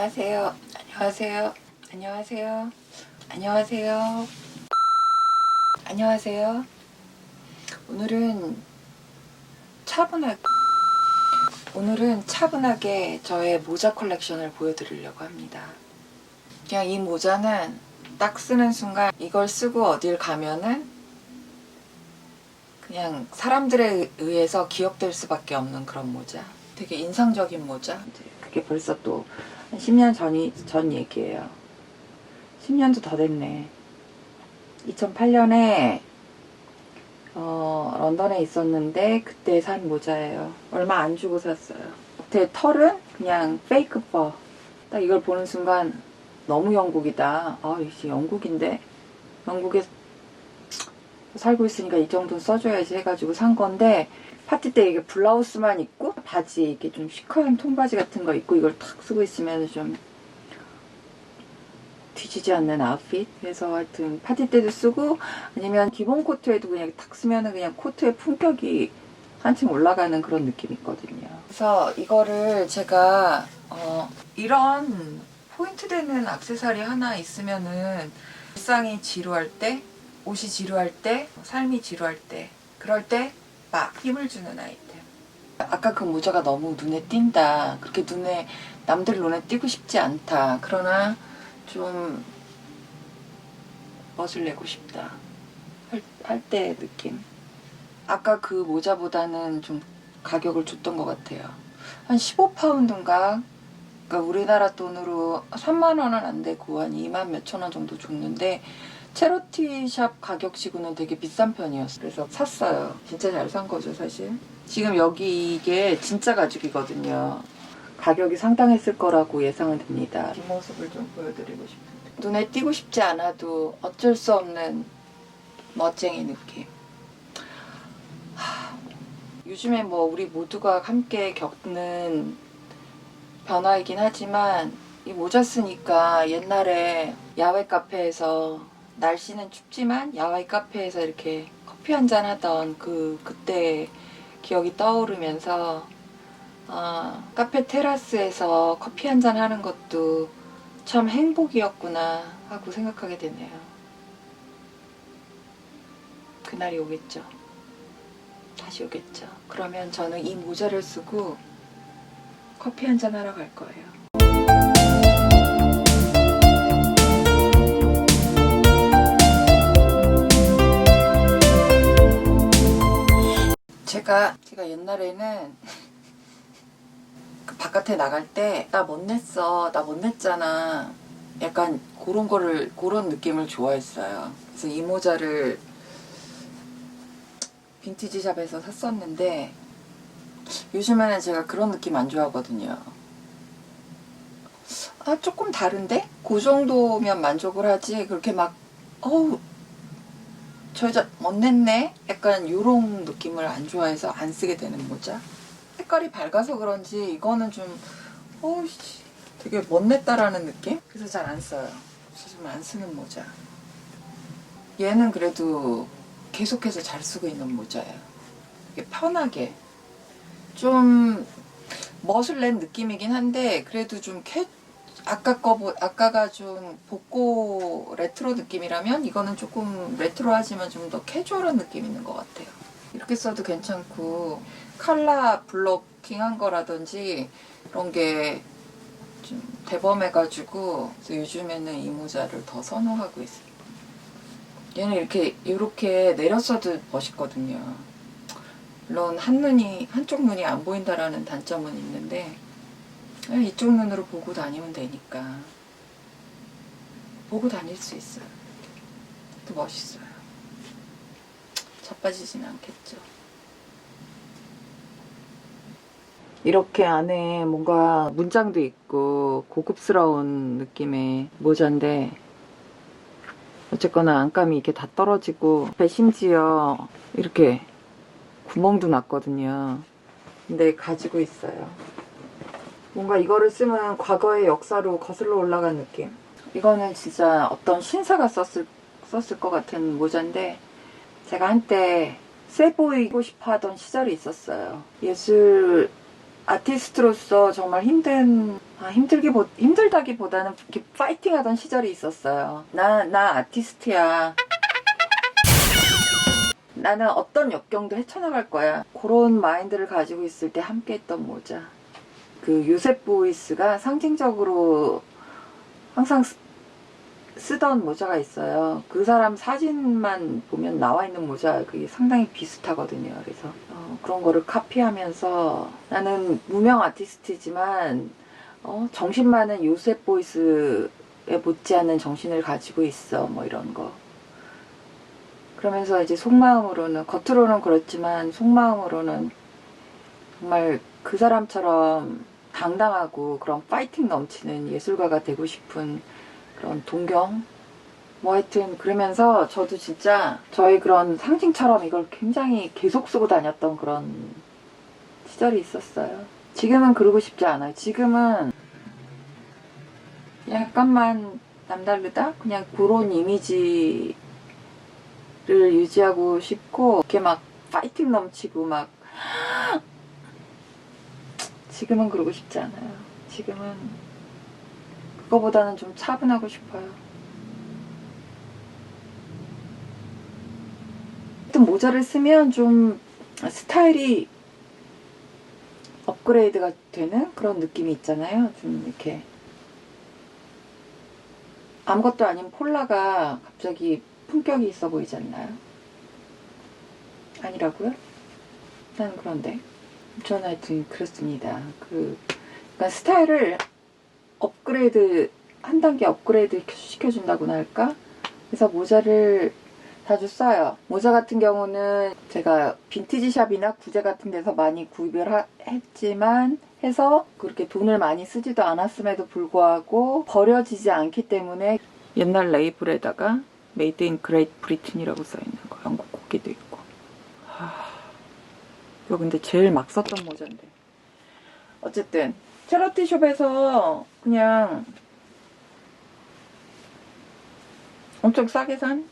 안녕하세요. 안녕하세요. 안녕하세요. 안녕하세요. 안녕하세요. 오늘은 차분하게 오늘은 차분하게 저의 모자 컬렉션을 보여드리려고 합니다. 그냥 이 모자는 딱 쓰는 순간 이걸 쓰고 어딜 가면은 그냥 사람들에 의해서 기억될 수밖에 없는 그런 모자. 되게 인상적인 모자. 그게 벌써 또 한 10년 전이 전 얘기예요. 10년도 더 됐네. 2008년에 어, 런던에 있었는데 그때 산 모자예요. 얼마 안 주고 샀어요. 겉에 털은 그냥 페이크 퍼. 딱 이걸 보는 순간 너무 영국이다. 아, 역시 영국인데 영국에 살고 있으니까 이 정도는 써줘야지 해가지고 산 건데 파티 때 이게 블라우스만 입고 바지 이렇게 좀 시크한 통바지 같은 거 입고 이걸 탁 쓰고 있으면 좀 뒤지지 않는 아웃핏 그래서 하여튼 파티 때도 쓰고 아니면 기본 코트에도 그냥 탁 쓰면은 그냥 코트의 품격이 한층 올라가는 그런 느낌이 있거든요 그래서 이거를 제가 어, 이런 포인트 되는 악세사리 하나 있으면은 일상이 지루할 때 옷이 지루할 때, 삶이 지루할 때, 그럴 때 막 힘을 주는 아이템. 아까 그 모자가 너무 눈에 띈다. 그렇게 눈에 남들 눈에 띄고 싶지 않다. 그러나 좀 멋을 내고 싶다. 할때 느낌. 아까 그 모자보다는 좀 가격을 줬던 것 같아요. 한 15파운드인가? 그러니까 우리나라 돈으로 3만 원은 안 되고 한 2만 몇천 원 정도 줬는데 체로티샵 가격치고는 되게 비싼 편이었어요. 그래서 샀어요. 진짜 잘 산 거죠, 사실. 지금 여기 이게 진짜 가죽이거든요. 가격이 상당했을 거라고 예상은 됩니다. 뒷모습을 좀 보여드리고 싶은데. 눈에 띄고 싶지 않아도 어쩔 수 없는 멋쟁이 느낌. 하, 요즘에 뭐 우리 모두가 함께 겪는 변화이긴 하지만 이 모자 쓰니까 옛날에 야외 카페에서 날씨는 춥지만 야외 카페에서 이렇게 커피 한 잔 하던 그 그때 기억이 떠오르면서 아, 카페 테라스에서 커피 한 잔 하는 것도 참 행복이었구나 하고 생각하게 되네요. 그날이 오겠죠. 다시 오겠죠. 그러면 저는 이 모자를 쓰고 커피 한 잔 하러 갈 거예요. 제가 제가 옛날에는 그 바깥에 나갈 때 나 못 냈어. 나 못 냈잖아. 약간 그런 거를 그런 느낌을 좋아했어요. 그래서 이 모자를 빈티지 샵에서 샀었는데 요즘에는 제가 그런 느낌 안 좋아하거든요 아 조금 다른데 그 정도면 만족을 하지 그렇게 막 어우 저 여자 못 냈네? 약간 요런 느낌을 안 좋아해서 안 쓰게 되는 모자. 색깔이 밝아서 그런지 이거는 좀 어우씨 되게 못 냈다라는 느낌? 그래서 잘 안 써요. 그래서 좀 안 쓰는 모자. 얘는 그래도 계속해서 잘 쓰고 있는 모자예요. 되게 편하게 좀 멋을 낸 느낌이긴 한데 그래도 좀 캐, 아까 거 아까가 좀 복고 레트로 느낌이라면 이거는 조금 레트로하지만 좀 더 캐주얼한 느낌 있는 것 같아요. 이렇게 써도 괜찮고 칼라 블로킹한 거라든지 이런 게 좀 대범해가지고 요즘에는 이 모자를 더 선호하고 있어요. 얘는 이렇게 이렇게 내렸어도 멋있거든요. 물론 한 눈이 한쪽 눈이 안 보인다라는 단점은 있는데 이쪽 눈으로 보고 다니면 되니까 보고 다닐 수 있어요. 또 멋있어요. 자빠지진 않겠죠. 이렇게 안에 뭔가 문장도 있고 고급스러운 느낌의 모자인데 어쨌거나 안감이 이렇게 다 떨어지고 배 심지어 이렇게 구멍도 났거든요. 근데 가지고 있어요. 뭔가 이거를 쓰면 과거의 역사로 거슬러 올라간 느낌. 이거는 진짜 어떤 신사가 썼을, 썼을 것 같은 모자인데, 제가 한때 세 보이고 싶어 하던 시절이 있었어요. 예술 아티스트로서 정말 힘든 아, 힘들기 보, 힘들다기보다는 이렇게 파이팅 하던 시절이 있었어요. 나 나 아티스트야. 나는 어떤 역경도 헤쳐나갈 거야. 그런 마인드를 가지고 있을 때 함께 했던 모자. 그 요셉 보이스가 상징적으로 항상 쓰- 쓰던 모자가 있어요. 그 사람 사진만 보면 나와 있는 모자 그게 상당히 비슷하거든요. 그래서 어, 그런 거를 카피하면서 나는 무명 아티스트지만 어, 정신 많은 요셉 보이스에 못지않은 정신을 가지고 있어. 뭐 이런 거. 그러면서 이제 속마음으로는 겉으로는 그렇지만 속마음으로는 정말 그 사람처럼 당당하고 그런 파이팅 넘치는 예술가가 되고 싶은 그런 동경 뭐 하여튼 그러면서 저도 진짜 저의 그런 상징처럼 이걸 굉장히 계속 쓰고 다녔던 그런 시절이 있었어요. 지금은 그러고 싶지 않아요. 지금은 약간만 남다르다? 그냥 그런 이미지 를 유지하고 싶고 이렇게 막 파이팅 넘치고 막 지금은 그러고 싶지 않아요. 지금은 그거보다는 좀 차분하고 싶어요. 하여튼 모자를 쓰면 좀 스타일이 업그레이드가 되는 그런 느낌이 있잖아요. 좀 이렇게 아무것도 아닌 폴라가 갑자기 품격이 있어 보이지 않나요? 아니라고요? 난 그런데 저는 하여튼 그렇습니다. 그 그러니까 스타일을 업그레이드 한 단계 업그레이드 시켜준다고나 할까? 그래서 모자를 자주 써요. 모자 같은 경우는 제가 빈티지 샵이나 구제 같은 데서 많이 구입을 하- 했지만 해서 그렇게 돈을 많이 쓰지도 않았음에도 불구하고 버려지지 않기 때문에 옛날 레이블에다가 메이드 인 그레이트 브리튼이라고 써있는 거 영국 국기도 있고. 하... 이거 근데 제일 막 썼던 모자인데. 어쨌든 체러티 숍에서 그냥 엄청 싸게 산